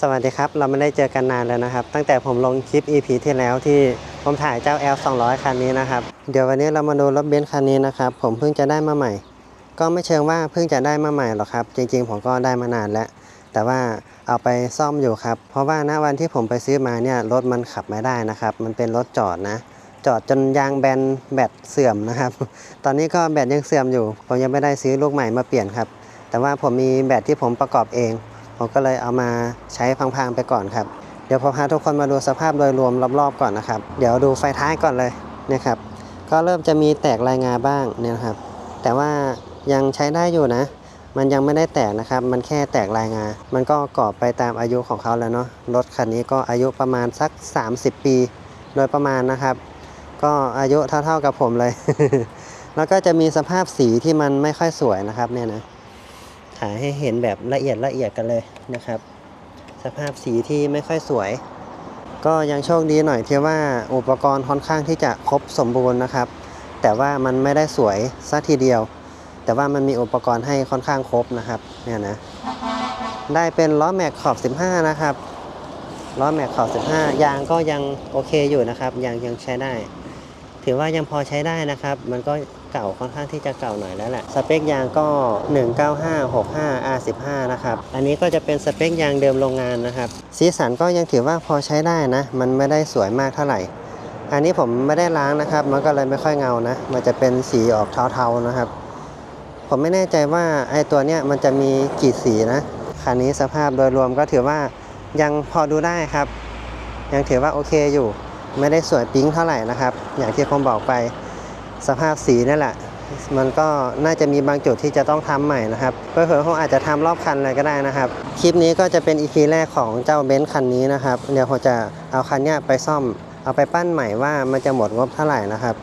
สวัสดีครับ เราไม่ได้เจอกันนานแล้วนะครับ ตั้งแต่ผมลงคลิป EP ที่แล้วที่ผมถ่ายเจ้า L 200 คันนี้นะครับ เดี๋ยววันนี้เรามาดูรถเบนซ์คันนี้นะครับ ผมเพิ่งจะได้มาใหม่ ก็ไม่เชิงว่าเพิ่งจะได้มาใหม่หรอกครับ จริง ๆ ผมก็ได้มานานแล้ว แต่ว่าเอาไปซ่อมอยู่ครับ เพราะว่าณวันที่ผมไปซื้อมาเนี่ยรถมันขับไม่ได้นะครับ มันเป็นรถจอดนะ จอดจนยางแบนแบตเสื่อมนะครับ ตอนนี้ก็แบตยังเสื่อมอยู่ ผมยังไม่ได้ซื้อลูกใหม่มาเปลี่ยนครับ แต่ว่าผมมีแบตที่ผมประกอบเอง ผมก็เลยเอามาใช้พังๆไปก่อนครับ เดี๋ยวผมพาทุกคนมาดูสภาพโดยรวมรอบๆก่อนนะครับ เดี๋ยวดูไฟท้ายก่อนเลยนะครับ ก็เริ่มจะมีแตกรายงาบ้างเนี่ยครับ แต่ว่ายังใช้ได้อยู่นะ มันยังไม่ได้แตกนะครับ มันแค่แตกรายงา มันก็กรอบไปตามอายุของเขาแล้วเนาะ รถคันนี้ก็อายุประมาณสัก 30 ปี โดยประมาณนะครับ ก็อายุเท่าๆกับผมเลย แล้วก็จะมีสภาพสีที่มันไม่ค่อยสวยนะครับเนี่ยนะายให้เห็นแบบละเอียดละเอียดกันเลยนะครับ สภาพสีที่ไม่ค่อยสวย ก็ยังโชคดีหน่อยที่ว่าอุปกรณ์ค่อนข้างที่จะครบสมบูรณ์นะครับ แต่ว่ามันไม่ได้สวยซะทีเดียว แต่ว่ามันมีอุปกรณ์ให้ค่อนข้างครบนะครับเนี่ยนะได้เป็นล้อแม็กขอบ 15 นะครับล้อแม็กขอบ 15 ยางก็ยังโอเคอยู่นะครับยางยังใช้ได้ ถือว่ายังพอใช้ได้นะครับ มันก็ เก่าค่อนข้างที่จะเก่าหน่อยแล้วแหละ สเปคยางก็ 19565 R15 นะครับ อันนี้ก็จะเป็นสเปคยางเดิมโรงงานนะครับ สีสันก็ยังถือว่าพอใช้ได้นะ มันไม่ได้สวยมากเท่าไหร่ อันนี้ผมไม่ได้ล้างนะครับ มันก็เลยไม่ค่อยเงานะ มันจะเป็นสีออกเทาๆนะครับ ผมไม่แน่ใจว่าไอ้ตัวเนี้ยมันจะมีกี่สีนะ คันนี้สภาพโดยรวมก็ถือว่ายังพอดูได้ครับ ยังถือว่าโอเคอยู่ ไม่ได้สวยปิ๊งเท่าไหร่นะครับ อย่างที่ผมบอกไป สภาพสีนั่นแหละ มันก็น่าจะมีบางจุดที่จะต้องทำใหม่นะครับเพื่อเขาอาจจะทำรอบคันเลยก็ได้นะครับ คลิปนี้ก็จะเป็นอีพีแรกของเจ้าเบนซ์คันนี้นะครับ เดี๋ยวผมจะเอาคันนี้ไปซ่อม เอาไปปั้นใหม่ว่ามันจะหมดงบเท่าไหร่นะครับ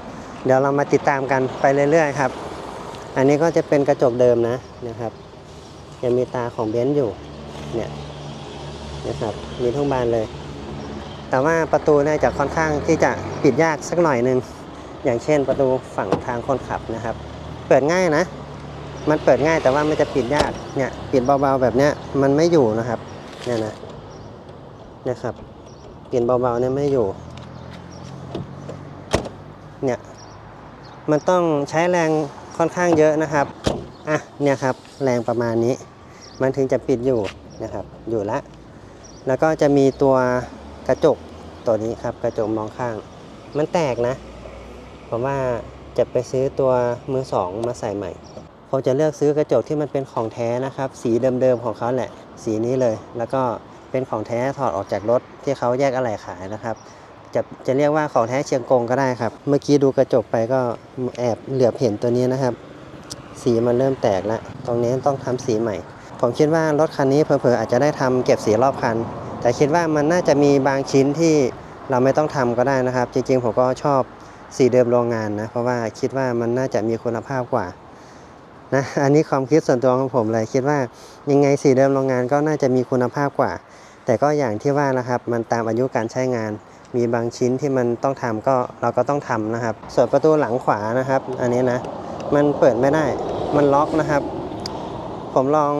เดี๋ยวเรามาติดตามกันไปเรื่อยๆครับ อันนี้ก็จะเป็นกระจกเดิมนะนะครับยังมีตาของเบนซ์อยู่เนี่ยนะครับมีทั้งบานเลย แต่ว่าประตูเนี่ยจะค่อนข้างที่จะปิดยากสักหน่อยนึง อย่างเช่นประตูฝั่งทางคนขับนะครับ เปิดง่ายนะ มันเปิดง่ายแต่ว่ามันจะปิดยากเนี่ยปิดเบาๆแบบเนี้ยมันไม่อยู่นะครับเนี่ยนะนะครับปิดเบาๆเนี่ยไม่อยู่เนี่ยมันต้องใช้แรงค่อนข้างเยอะนะครับอะเนี่ยครับแรงประมาณนี้ มันถึงจะปิดอยู่นะครับอยู่ละแล้วก็จะมีตัวกระจกตัวนี้ครับกระจกมองข้าง มันแตกนะ ผมว่าจะไปซื้อตัวมือสองมาใส่ใหม่ผมจะเลือกซื้อกระจกที่มันเป็นของแท้นะครับ สีเดิมๆของเขาแหละ สีนี้เลย แล้วก็เป็นของแท้ถอดออกจากรถที่เขาแยกอะไหล่ขายนะครับ จะจะเรียกว่าของแท้เชียงกงก็ได้ครับ เมื่อกี้ดูกระจกไปก็แอบเหลือบเห็นตัวนี้นะครับ สีมันเริ่มแตกแล้วตรงนี้ต้องทำสีใหม่ ผมคิดว่ารถคันนี้เผลอๆอาจจะได้ทำเก็บสีรอบคัน แต่คิดว่ามันน่าจะมีบางชิ้นที่เราไม่ต้องทำก็ได้นะครับ จริงๆผมก็ชอบ สีเดิมโรงงานนะ เพราะว่าคิดว่ามันน่าจะมีคุณภาพกว่านะอันนี้ความคิดส่วนตัวของผมเลยคิดว่ายังไงสีเดิมโรงงานก็น่าจะมีคุณภาพกว่า แต่ก็อย่างที่ว่านะครับ มันตามอายุการใช้งาน มีบางชิ้นที่มันต้องทำก็เราก็ต้องทำนะครับ ส่วนประตูหลังขวานะครับ อันนี้นะ มันเปิดไม่ได้ มันล็อกนะครับ ผมลอง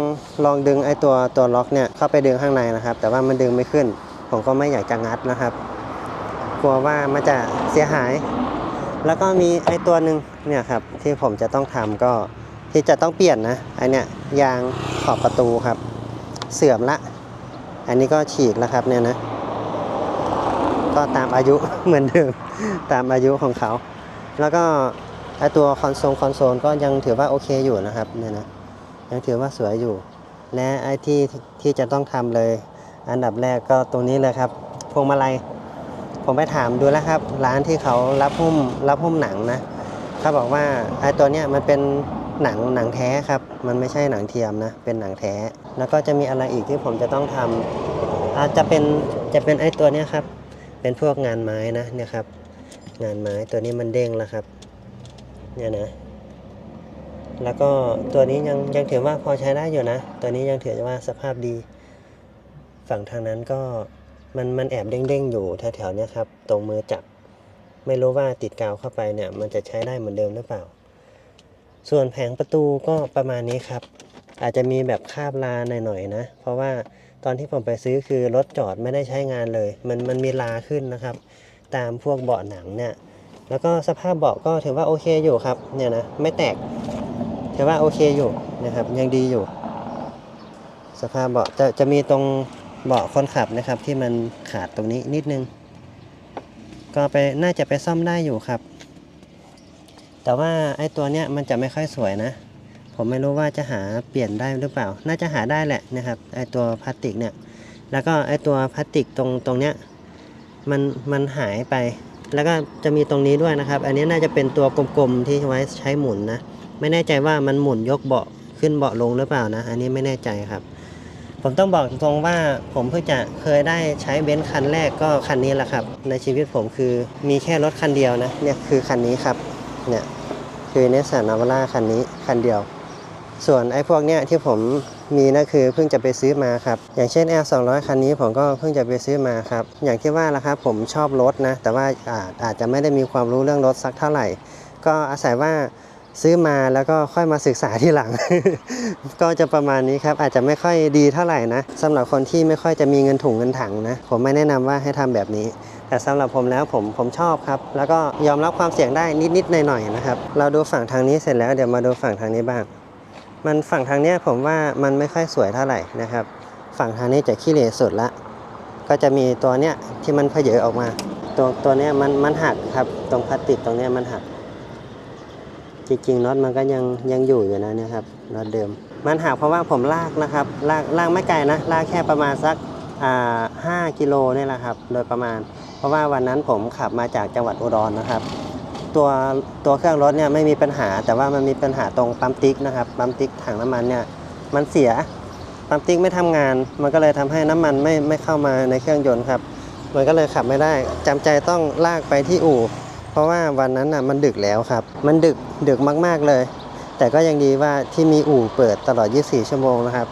ลองดึงไอ้ตัวตัวล็อกเนี่ยเข้าไปดึงข้างในนะครับ แต่ว่ามันดึงไม่ขึ้น ผมก็ไม่อยากจะงัดนะครับ กลัวว่ามันจะเสียหาย แล้วก็มีไอ้ตัวหนึ่งเนี่ยครับที่ผมจะต้องทำก็ที่จะต้องเปลี่ยนนะไอเนี่ยยางขอบประตูครับ เสื่อมละ อันนี้ก็ฉีกแล้วครับเนี่ยนะ ก็ตามอายุเหมือนเดิมตามอายุของเขา แล้วก็ไอตัวคอนโซลคอนโซลก็ยังถือว่าโอเคอยู่นะครับเนี่ยนะยังถือว่าสวยอยู่ และไอที่ที่จะต้องทำเลย อันดับแรกก็ตรงนี้เลยครับพวงมาลัย ผมไปถามดูแล้วครับ ร้านที่เขารับหุ้มรับหุ้มหนังนะเขาบอกว่าไอ้ตัวเนี้ยมันเป็นหนังหนังแท้ครับ มันไม่ใช่หนังเทียมนะ เป็นหนังแท้ แล้วก็จะมีอะไรอีกที่ผมจะต้องทำอาจจะเป็นจะเป็นไอ้ตัวเนี้ยครับ เป็นพวกงานไม้นะเนี่ยครับ งานไม้ตัวนี้มันเด้งแล้วครับ เนี่ยนะ แล้วก็ตัวนี้ยังยังถือว่าพอใช้ได้อยู่นะ ตัวนี้ยังถือว่าสภาพดี ฝั่งทางนั้นก็ มันมันแอบเด้งๆอยู่แถวๆนี้ครับ ตรงมือจับ ไม่รู้ว่าติดกาวเข้าไปเนี่ย มันจะใช้ได้เหมือนเดิมหรือเปล่า ส่วนแผงประตูก็ประมาณนี้ครับ อาจจะมีแบบคาบลาหน่อยๆนะ เพราะว่าตอนที่ผมไปซื้อคือรถจอดไม่ได้ใช้งานเลย มันมันมีลาขึ้นนะครับ ตามพวกเบาะหนังเนี่ย แล้วก็สภาพเบาะก็ถือว่าโอเคอยู่ครับ เนี่ยนะ ไม่แตก ถือว่าโอเคอยู่นะครับ ยังดีอยู่ สภาพเบาะจะจะมีตรง เบาะคนขับนะครับที่มันขาดตรงนี้นิดนึง ก็ไปน่าจะไปซ่อมได้อยู่ครับ แต่ว่าไอ้ตัวเนี้ยมันจะไม่ค่อยสวยนะ ผมไม่รู้ว่าจะหาเปลี่ยนได้หรือเปล่า น่าจะหาได้แหละนะครับไอ้ตัวพลาสติกเนี่ยแล้วก็ไอ้ตัวพลาสติกตรงตรงเนี้ยมันมันหายไป แล้วก็จะมีตรงนี้ด้วยนะครับ อันนี้น่าจะเป็นตัวกลมๆที่ไว้ใช้หมุนนะ ไม่แน่ใจว่ามันหมุนยกเบาะขึ้นเบาะลงหรือเปล่านะ อันนี้ไม่แน่ใจครับ ผมต้องบอกตรงว่าผมเพิ่งจะเคยได้ใช้เบนซ์คันแรกก็คันนี้แหละครับ ในชีวิตผมคือมีแค่รถคันเดียวนะเนี่ยคือคันนี้ครับเนี่ยคือเนสสันนาวาร่าคันนี้คันเดียว ส่วนไอ้พวกเนี้ยที่ผมมีนะคือเพิ่งจะไปซื้อมาครับ อย่างเช่น L 2 0 0 คันนี้ผมก็เพิ่งจะไปซื้อมาครับ อย่างที่ว่าละครับผมชอบรถนะ แต่ว่าอาจอาจจะไม่ได้มีความรู้เรื่องรถสักเท่าไหร่ ก็อาศัยว่า ซื้อมาแล้วก็ค่อยมาศึกษาทีหลัง ก็จะประมาณนี้ครับอาจจะไม่ค่อยดีเท่าไหร่นะสำหรับคนที่ไม่ค่อยจะมีเงินถุงเงินถังนะ ผมไม่แนะนำว่าให้ทำแบบนี้ แต่สำหรับผมแล้วผมผมชอบครับ แล้วก็ยอมรับความเสี่ยงได้นิดๆหน่อยๆนะครับ เราดูฝั่งทางนี้เสร็จแล้วเดี๋ยวมาดูฝั่งทางนี้บ้าง มันฝั่งทางเนี้ยผมว่ามันไม่ค่อยสวยเท่าไหร่นะครับ ฝั่งทางนี้จะขี้เหร่สุดละ ก็จะมีตัวเนี้ยที่มันเพเยอออกมา ตัวตัวเนี้ยมันมันหักครับตรงพลาสติกตรงเนี้ยมันหัก จริงๆน็อตมันก็ยังยังอยู่อยู่นะเนี่ยครับน็อตเดิม มันหักเพราะว่าผมลากนะครับ ลากลากไม่ไกลนะ ลากแค่ประมาณสักอ่าห้ากิโลนี่แหละครับ โดยประมาณ เพราะว่าวันนั้นผมขับมาจากจังหวัดอุดรนะครับ ตัวตัวเครื่องรถเนี่ยไม่มีปัญหา แต่ว่ามันมีปัญหาตรงปั๊มติ๊กนะครับปั๊มติ๊กถังน้ำมันเนี่ยมันเสียปั๊มติ๊กไม่ทำงาน มันก็เลยทำให้น้ำมันไม่ไม่เข้ามาในเครื่องยนต์ครับ มันก็เลยขับไม่ได้จำใจต้องลากไปที่อู่ เพราะว่าวันนั้นน่ะมันดึกแล้วครับ มันดึกดึกมาก ๆเลย แต่ก็ยังดีว่าที่มีอู่เปิดตลอด 24 ชั่วโมงนะครับ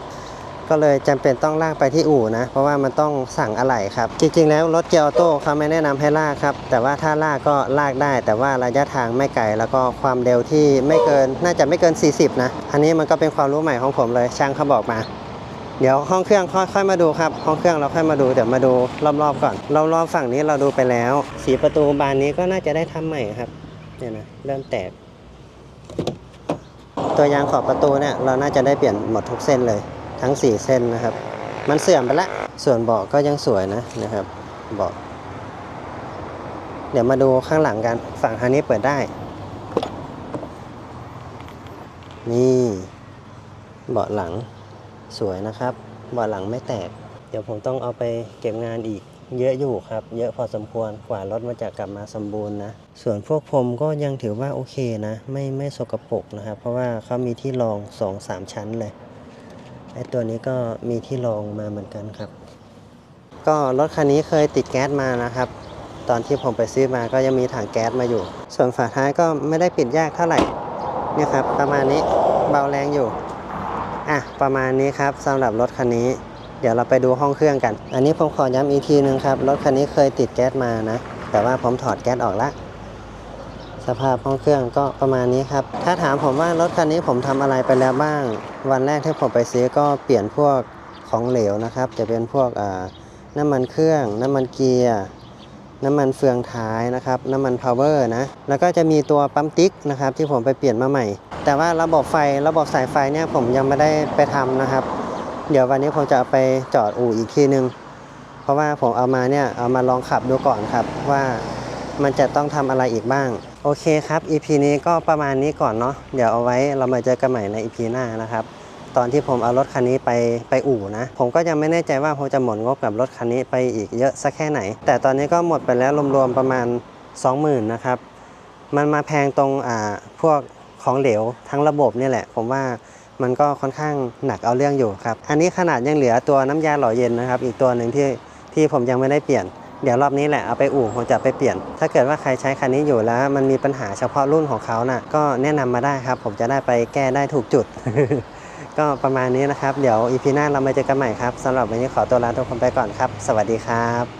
ก็เลยจำเป็นต้องลากไปที่อู่นะ เพราะว่ามันต้องสั่งอะไหล่ครับ จริงๆแล้วรถเกียร์ออโต้เขาไม่แนะนำให้ลากครับ แต่ว่าถ้าลากก็ลากได้ แต่ว่าระยะทางไม่ไกลแล้วก็ความเร็วที่ไม่เกินน่าจะไม่เกิน 40 นะ อันนี้มันก็เป็นความรู้ใหม่ของผมเลยช่างเขาบอกมา เดี๋ยวห้องเครื่องค่อยค่อยมาดูครับ ห้องเครื่องเราค่อยมาดูเดี๋ยวมาดูรอบๆก่อนรอบๆฝั่งนี้เราดูไปแล้ว สีประตูบานนี้ก็น่าจะได้ทำใหม่ครับเนี่ยนะเริ่มแตก ตัวยางขอบประตูเนี่ยเราน่าจะได้เปลี่ยนหมดทุกเส้นเลย ทั้ง 4 เส้นนะครับ มันเสื่อมไปละส่วนเบาะก็ยังสวยนะนะครับเบาะเดี๋ยวมาดูข้างหลังกันฝั่งทางนี้เปิดได้ นี่เบาะหลัง สวยนะครับเบาะหลังไม่แตก เดี๋ยวผมต้องเอาไปเก็บงานอีกเยอะอยู่ครับ เยอะพอสมควรกว่ารถมันจะกลับมาสมบูรณ์นะ ส่วนพวกผมก็ยังถือว่าโอเคนะ ไม่ไม่สกปรกนะครับ เพราะว่าเขามีที่รอง2อสามชั้นเลยไอตัวนี้ก็มีที่รองมาเหมือนกันครับ ก็รถคันนี้เคยติดแก๊สมานะครับ ตอนที่ผมไปซื้อมาก็ยังมีถังแก๊สมาอยู่ ส่วนฝาท้ายก็ไม่ได้ปิดยากเท่าไหร่เนี่ยครับ ประมาณนี้เบาแรงอยู่ อะประมาณนี้ครับสำหรับรถคันนี้ เดี๋ยวเราไปดูห้องเครื่องกัน อันนี้ผมขอย้ำอีกทีนึงครับ รถคันนี้เคยติดแก๊สมานะ แต่ว่าผมถอดแก๊สออกละสภาพห้องเครื่องก็ประมาณนี้ครับ ถ้าถามผมว่ารถคันนี้ผมทำอะไรไปแล้วบ้าง วันแรกที่ผมไปซื้อก็เปลี่ยนพวกของเหลวนะครับ จะเป็นพวกน้ำมันเครื่อง น้ำมันเกียร์น้ำมันเฟืองท้ายนะครับ น้ำมันพาวเวอร์นะ แล้วก็จะมีตัวปั๊มติ๊กนะครับที่ผมไปเปลี่ยนมาใหม่ แต่ว่าระบบไฟระบบสายไฟเนี่ยผมยังไม่ได้ไปทำนะครับ เดี๋ยววันนี้ผมจะไปจอดอู่อีกทีนึง เพราะว่าผมเอามาเนี่ยเอามาลองขับดูก่อนครับว่ามันจะต้องทำอะไรอีกบ้าง โอเคครับ EP นี้ก็ประมาณนี้ก่อนเนาะเดี๋ยวเอาไว้เรามาเจอกันใหม่ใน EP หน้านะครับ ตอนที่ผมเอารถคันนี้ไปไปอู่นะ ผมก็ยังไม่แน่ใจว่าผมจะหมดงบกับรถคันนี้ไปอีกเยอะสักแค่ไหน แต่ตอนนี้ก็หมดไปแล้วรวมๆประมาณ 20,000นะครับมันมาแพงตรงอ่าพวก ของเหลวทั้งระบบเนี่ยแหละ ผมว่ามันก็ค่อนข้างหนักเอาเรื่องอยู่ครับ อันนี้ขนาดยังเหลือตัวน้ำยาหล่อเย็นนะครับ อีกตัวหนึ่งที่ที่ผมยังไม่ได้เปลี่ยน เดี๋ยวรอบนี้แหละเอาไปอู่ผมจะไปเปลี่ยน ถ้าเกิดว่าใครใช้คันนี้อยู่แล้ว มันมีปัญหาเฉพาะรุ่นของเขาน่ะก็แนะนำมาได้ครับ ผมจะได้ไปแก้ได้ถูกจุด ก็ประมาณนี้นะครับ เดี๋ยวอีพีหน้าเรามาเจอกันใหม่ครับสำหรับวันนี้ขอตัวลาทุกคนไปก่อนครับ สวัสดีครับ